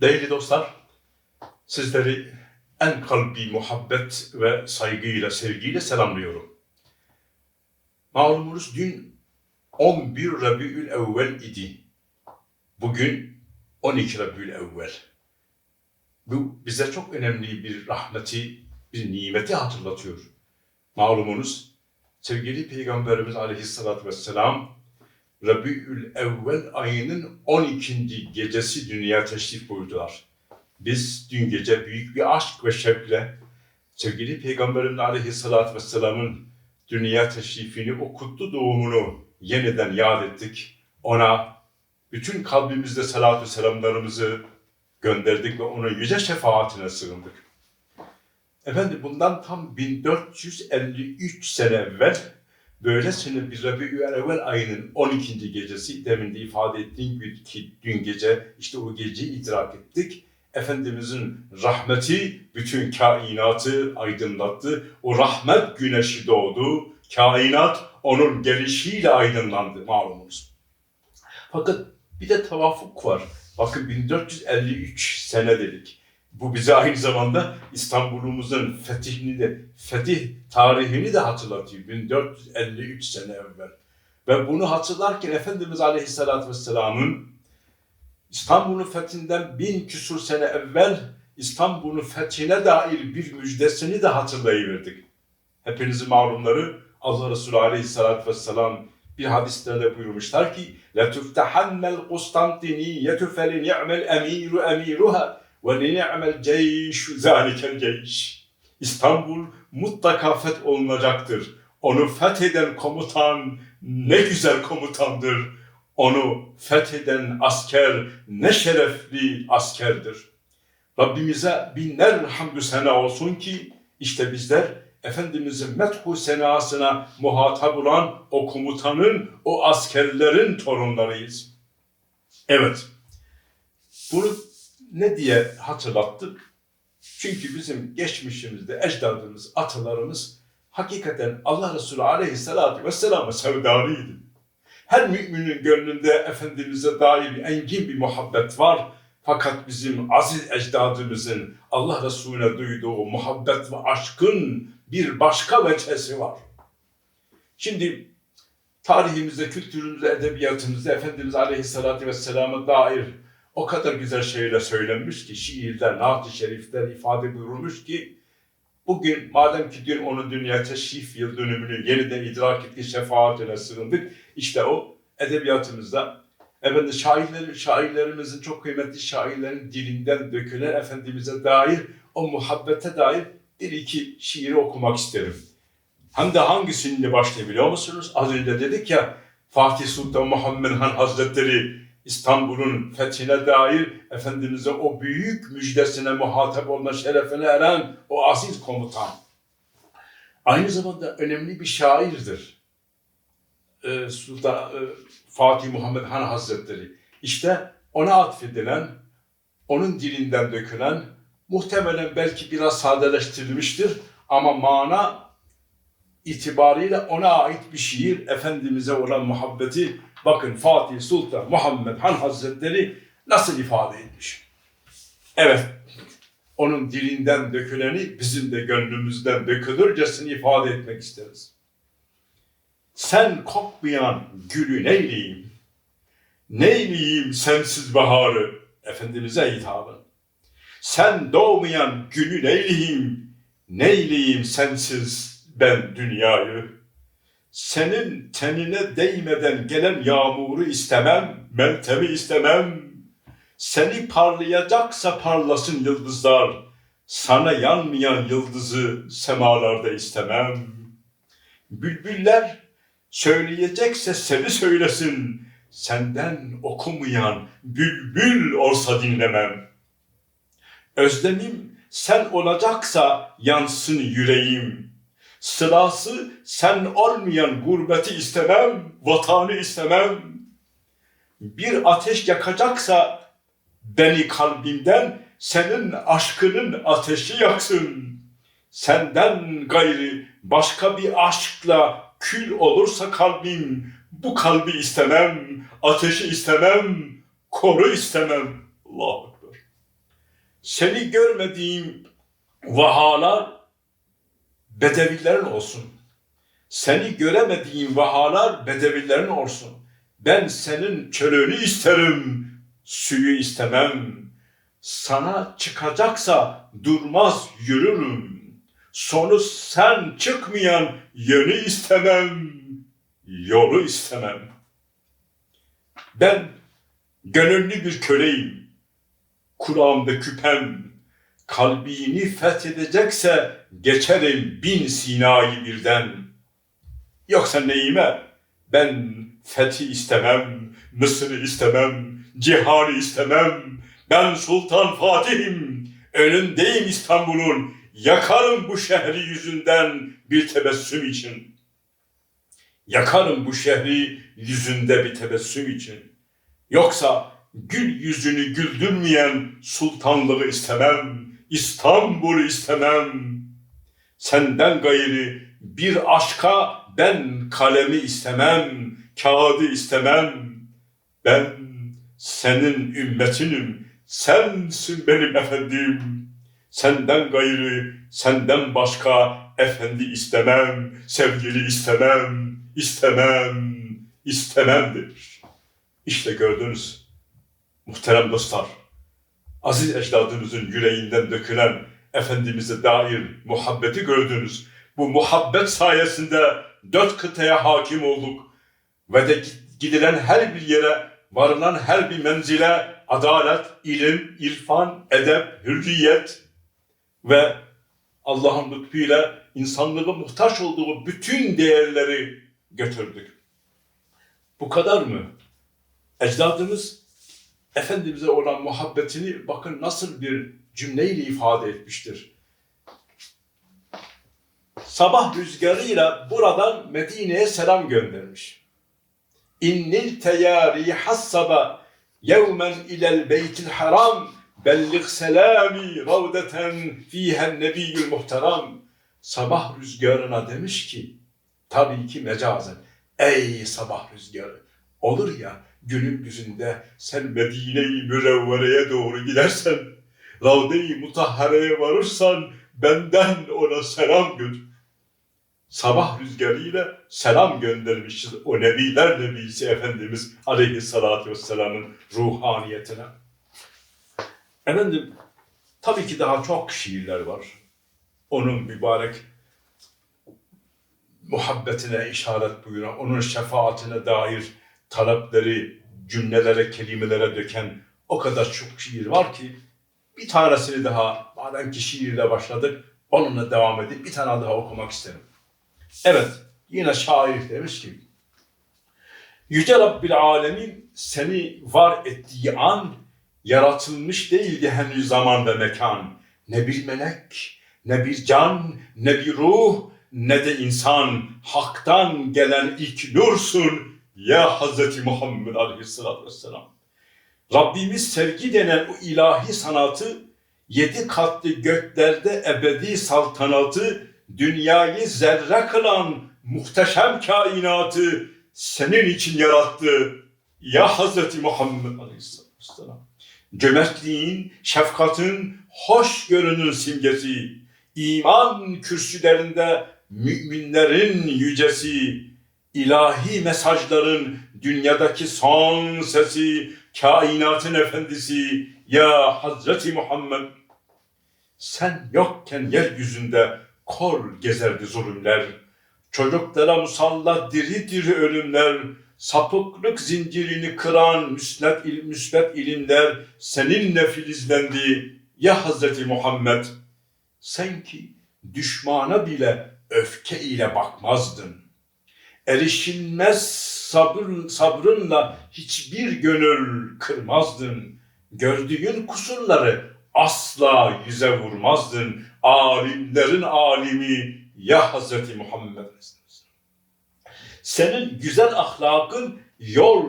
Değerli dostlar, sizleri en kalbi muhabbet ve saygıyla, sevgiyle selamlıyorum. Malumunuz dün 11 Rabiül Evvel idi. Bugün 12 Rabiül Evvel. Bu bize çok önemli bir rahmeti, bir nimeti hatırlatıyor. Malumunuz sevgili Peygamberimiz Aleyhisselatü Vesselam Rabiül Evvel ayının 12. gecesi dünya teşrif buyurdular. Biz dün gece büyük bir aşk ve şevkle sevgili Peygamberimiz Aleyhisselatü Vesselam'ın dünya teşrifini, o kutlu doğumunu yeniden yad ettik. Ona bütün kalbimizde salatü selamlarımızı gönderdik ve onun yüce şefaatine sığındık. Efendim bundan tam 1453 sene evvel böylesine bir Rabiül Evvel ayının 12. gecesi demin de ifade ettiğim gibi ki dün gece işte o geceyi idrak ettik. Efendimizin rahmeti bütün kainatı aydınlattı. O rahmet güneşi doğdu. Kainat onun gelişiyle aydınlandı malumunuz. Fakat bir de tavafuk var. Bakın 1453 sene dedik. Bu bize aynı zamanda İstanbul'umuzun fethini de, fetih tarihini de hatırlatıyor. 1453 sene evvel. Ve bunu hatırlarken Efendimiz Aleyhisselatü Vesselam'ın İstanbul'un fethinden bin küsur sene evvel İstanbul'un fethine dair bir müjdesini de hatırlayıverdik. Hepinizin malumları Allah Resulü Aleyhisselatü Vesselam bir hadislerinde buyurmuşlar ki لَتُفْتَحَنَّ الْقُسْطَنْتِنِيَّةُ فَلِنِعْمَ الْاَم۪يرُ اَم۪يرُهَا ve ni'mel ceyşu zâlikel ceyş. İstanbul mutlaka feth olunacaktır. Onu fetheden komutan ne güzel komutandır. Onu fetheden asker ne şerefli askerdir. Rabbimize binler hamdü sena olsun ki işte bizler Efendimizin methu senasına muhatap olan o komutanın, o askerlerin torunlarıyız. Evet, bunu ne diye hatırlattık? Çünkü bizim geçmişimizde ecdadımız, atalarımız hakikaten Allah Resulü Aleyhisselatü Vesselam'a sevdalıydı. Her müminin gönlünde Efendimiz'e dair engin bir muhabbet var. Fakat bizim aziz ecdadımızın Allah Resulüne duyduğu muhabbet ve aşkın bir başka veçesi var. Şimdi tarihimizde, kültürümüzde, edebiyatımızda Efendimiz Aleyhisselatü Vesselam'a dair o kadar güzel şeyler söylenmiş ki, şiirler, naat-ı şerifler ifade buyurulmuş ki, bugün madem ki dün onun dünya teşrif yıl dönümünü yeniden idrak ettik, şefaatine sığındık, işte o edebiyatımızda, efendim şairler, şairlerimizin, çok kıymetli şairlerin dilinden dökülen Efendimiz'e dair, o muhabbete dair bir iki şiiri okumak isterim. Hem de hangisini başlayabiliyor musunuz? Az önce dedik ya, Fatih Sultan Muhammed Han Hazretleri İstanbul'un fethine dair Efendimiz'e o büyük müjdesine muhatap olma şerefine eren o aziz komutan. Aynı zamanda önemli bir şairdir. Ee, Sultan e, Fatih Muhammed Han Hazretleri. İşte ona atfedilen, onun dilinden dökülen, muhtemelen belki biraz sadeleştirilmiştir ama mana itibariyle ona ait bir şiir, Efendimiz'e olan muhabbeti bakın Fatih Sultan Muhammed Han Hazretleri nasıl ifade etmiş. Evet, onun dilinden döküleni bizim de gönlümüzden dökülürcesini ifade etmek isteriz. Sen kokmayan gülü neyleyim? Neyleyim sensiz baharı? Efendimiz'e hitabın. Sen doğmayan gülü neyleyim? Neyleyim sensiz ben dünyayı? Senin tenine değmeden gelen yağmuru istemem, meltemi istemem. Seni parlayacaksa parlasın yıldızlar. Sana yanmayan yıldızı semalarda istemem. Bülbüller söyleyecekse seni söylesin. Senden okumayan bülbül olsa dinlemem. Özlemim sen olacaksa yansın yüreğim. Sırası sen olmayan gurbeti istemem, vatanı istemem. Bir ateş yakacaksa beni kalbimden senin aşkının ateşi yaksın. Senden gayri başka bir aşkla kül olursa kalbim, bu kalbi istemem, ateşi istemem, koru istemem. Allahu seni görmediğim vahalar bedevilerin olsun. Seni göremediğim vahalar bedevilerin olsun. Ben senin çölünü isterim, suyu istemem. Sana çıkacaksa durmaz yürürüm. Sonu sen çıkmayan yönü istemem, yolu istemem. Ben gönüllü bir köleyim. Kulağımda küpem, kalbini fethedecekse geçerim bin Sina'yı birden. Yoksa neyime? Ben fethi istemem, Mısır'ı istemem, cihanı istemem. Ben Sultan Fatih'im, önündeyim İstanbul'un. Yakarım bu şehri yüzünden bir tebessüm için. Yakarım bu şehri yüzünde bir tebessüm için. Yoksa gül yüzünü güldürmeyen sultanlığı istemem, İstanbul'u istemem. Senden gayrı bir aşka ben kalemi istemem, kağıdı istemem. Ben senin ümmetinim, sensin benim efendim. Senden gayrı, senden başka efendi istemem, sevgili istemem, istemem, istememdir. İşte gördünüz muhterem dostlar, aziz ecdadımızın yüreğinden dökülen Efendimiz'e dair muhabbeti gördünüz. Bu muhabbet sayesinde dört kıtaya hakim olduk. Ve de gidilen her bir yere, varılan her bir menzile adalet, ilim, irfan, edep, hürriyet ve Allah'ın lütfuyla insanlığın muhtaç olduğu bütün değerleri götürdük. Bu kadar mı? Ecdadımız Efendimiz'e olan muhabbetini bakın nasıl bir cümleyle ifade etmiştir. Sabah rüzgarıyla buradan Medine'ye selam göndermiş. İnnil teyari hassaba yevmen ilel beytil haram bellig selami ravdeten fihen nebiyyül muhterem. Sabah rüzgarına demiş ki, tabii ki mecazen, ey sabah rüzgarı, olur ya günün yüzünde sen Medine-i Mürevvere'ye doğru gidersen, Ravde-i Mutahhare'ye varırsan benden ona selam götür. Sabah rüzgarıyla selam göndermişiz o Nebiler Nebisi Efendimiz Aleyhisselatü Vesselam'ın ruhaniyetine. Efendim, tabii ki daha çok şiirler var. Onun mübarek muhabbetine işaret buyuran, onun şefaatine dair talepleri cümlelere, kelimelere döken o kadar çok şiir var ki bir tanesini daha madem ki şiirle başladık onunla devam edip bir tane daha okumak isterim. Evet yine şair demiş ki Yüce Rabbil Alemin seni var ettiği an yaratılmış değildi henüz zaman ve mekan. Ne bir melek, ne bir can, ne bir ruh, ne de insan. Hak'tan gelen ilk nursun ya Hazreti Muhammed Aleyhisselatü Vesselam. Rabbimiz sevgi denen o ilahi sanatı, yedi katlı göklerde ebedi saltanatı, dünyayı zerre kılan muhteşem kainatı senin için yarattı. Ya Hazreti Muhammed Aleyhisselatü Vesselam. Cömertliğin, şefkatin, hoşgörünün simgesi, iman kürsülerinde müminlerin yücesi, ilahi mesajların dünyadaki son sesi, kainatın efendisi ya Hazreti Muhammed. Sen yokken yeryüzünde kor gezerdi zulümler. Çocuklara musallat diri diri ölümler, sapıklık zincirini kıran müsnet, il, müsbet ilimler seninle filizlendi ya Hazreti Muhammed. Sen ki düşmana bile öfke ile bakmazdın. Erişilmez sabır, sabrınla hiçbir gönül kırmazdın. Gördüğün kusurları asla yüze vurmazdın. Alimlerin alimi ya Hazreti Muhammed Senin güzel ahlakın yol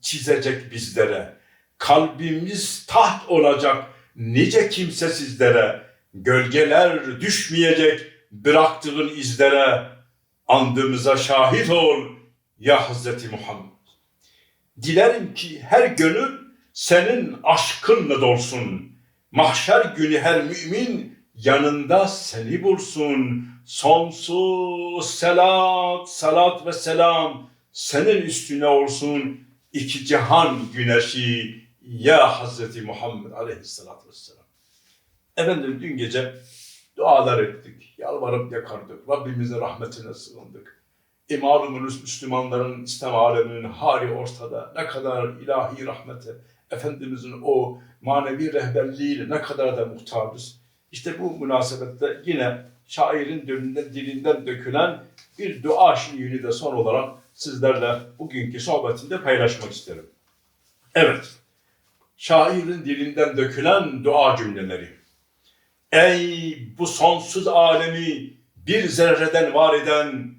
çizecek bizlere. Kalbimiz taht olacak nice kimsesizlere. Gölgeler düşmeyecek bıraktığın izlere. Andığımıza şahit ol ya Hazreti Muhammed. Dilerim ki her gönül senin aşkınla dolsun Mahşer günü her mümin yanında seni bulsun. Sonsuz selat, salat ve selam senin üstüne olsun. İki cihan güneşi ya Hazreti Muhammed aleyhissalatü vesselam. Efendim dün gece dualar ettik, yalvarıp yakardık, Rabbimizin rahmetine sığındık. E malumunuz Müslümanların İslam aleminin hali ortada. Ne kadar ilahi rahmete, Efendimizin o manevi rehberliğiyle ne kadar da muhtacız. İşte bu münasebette yine şairin dilinden, dilinden dökülen bir dua şiirini de son olarak sizlerle bugünkü sohbetimde paylaşmak isterim. Evet, şairin dilinden dökülen dua cümleleri. Ey bu sonsuz alemi bir zerreden var eden,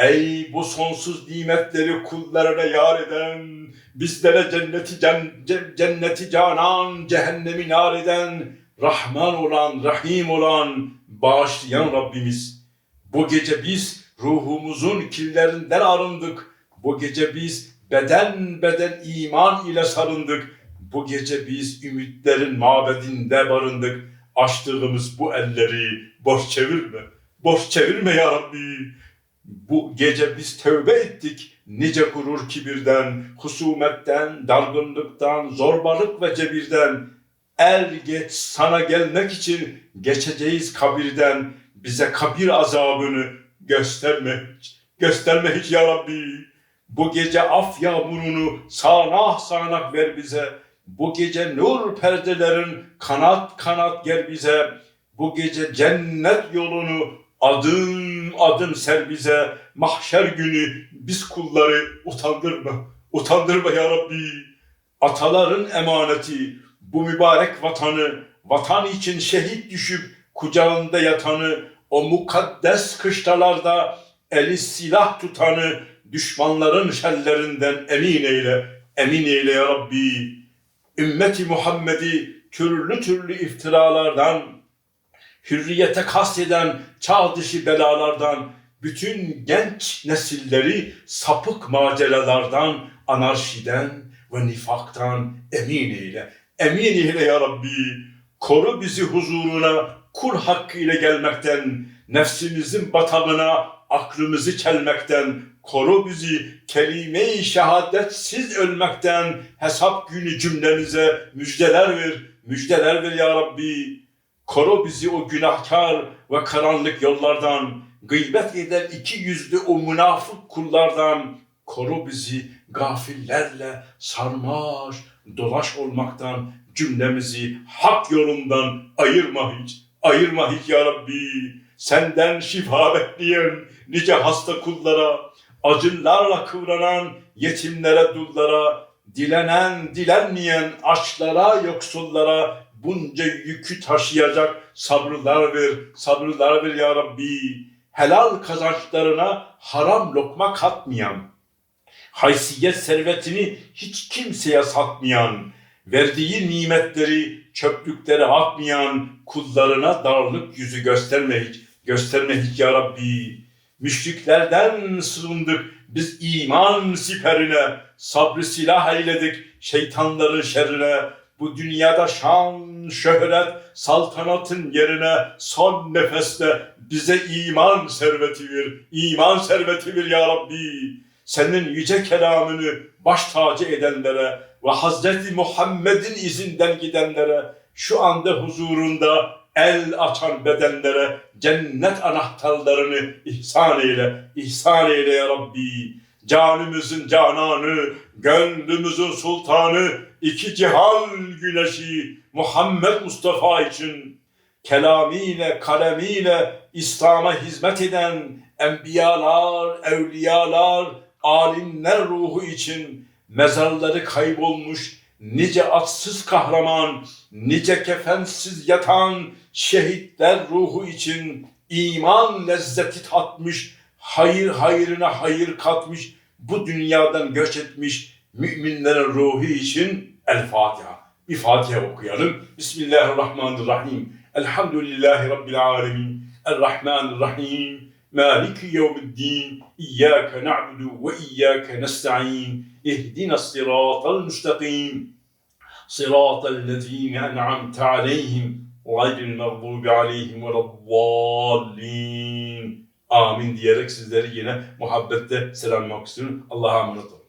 ey bu sonsuz nimetleri kullarına yar eden, bizlere cenneti can, cenneti canan, cehennemi nar eden, Rahman olan, Rahim olan, bağışlayan Rabbimiz. Bu gece biz ruhumuzun kirlerinden arındık. Bu gece biz beden beden iman ile sarındık. Bu gece biz ümitlerin mabedinde barındık. Açtığımız bu elleri boş çevirme. Boş çevirme ya Rabbi. Bu gece biz tövbe ettik. Nice gurur kibirden, husumetten, dargınlıktan, zorbalık ve cebirden. Er geç sana gelmek için geçeceğiz kabirden. Bize kabir azabını gösterme. Gösterme hiç ya Rabbi. Bu gece af yağmurunu sağanak sağanak ver bize. Bu gece nur perdelerin kanat kanat ger bize. Bu gece cennet yolunu adım adım ser bize. Mahşer günü biz kulları utandırma. Utandırma ya Rabbi. Ataların emaneti bu mübarek vatanı, vatan için şehit düşüp kucağında yatanı, o mukaddes kışlalarda eli silah tutanı, düşmanların şerlerinden emin eyle, emin eyle ya Rabbi. Ümmeti Muhammed'i türlü türlü iftiralardan, hürriyete kasteden çağ dışı belalardan, bütün genç nesilleri sapık maceralardan, anarşiden ve nifaktan emin eyle. Emin eyle ya Rabbi. Koru bizi huzuruna kul hakkı ile gelmekten, nefsimizin batağına aklımızı çelmekten, koru bizi kelime-i şehadetsiz ölmekten, hesap günü cümlemize müjdeler ver, müjdeler ver ya Rabbi. Koru bizi o günahkar ve karanlık yollardan, gıybet eden iki yüzlü o münafık kullardan, koru bizi gafillerle sarmaş, dolaş olmaktan, cümlemizi hak yolundan ayırma hiç, ayırma hiç ya Rabbi. Senden şifa bekleyen nice hasta kullara, acınlarla kıvranan yetimlere, dullara, dilenen, dilenmeyen açlara, yoksullara bunca yükü taşıyacak sabırlar ver, sabırlar ver ya Rabbi. Helal kazançlarına haram lokma katmayan, haysiyet servetini hiç kimseye satmayan, verdiği nimetleri çöplüklere atmayan kullarına darlık yüzü gösterme hiç, gösterme hiç ya Rabbi. Müşriklerden sığındık biz iman siperine, sabrı silah eyledik şeytanların şerrine. Bu dünyada şan, şöhret, saltanatın yerine son nefeste bize iman serveti ver, iman serveti ver ya Rabbi. Senin yüce kelamını baş tacı edenlere ve Hazreti Muhammed'in izinden gidenlere şu anda huzurunda el açan bedenlere cennet anahtarlarını ihsan eyle, ihsan eyle ya Rabbi. Canımızın cananı, gönlümüzün sultanı, iki cihan güneşi Muhammed Mustafa için kelamiyle, kalemiyle İslam'a hizmet eden enbiyalar, evliyalar, alimler ruhu için mezarları kaybolmuş nice atsız kahraman, nice kefensiz yatan şehitler ruhu için iman lezzeti tatmış, hayır hayrına hayır katmış, bu dünyadan göç etmiş müminlerin ruhu için الفاتحة. بفاتحة وقيل بسم الله الرحمن الرحيم. الحمد لله رب العالمين. الرحمن الرحيم. مالك يوم الدين. إياك نعبد وإياك نستعين. اهدنا الصراط المستقيم. صراط الذين أنعمت عليهم غير المغضوب عليهم ولا الضالين. آمين ديالك سيدنا محبته سلام عليكم الله أمنتكم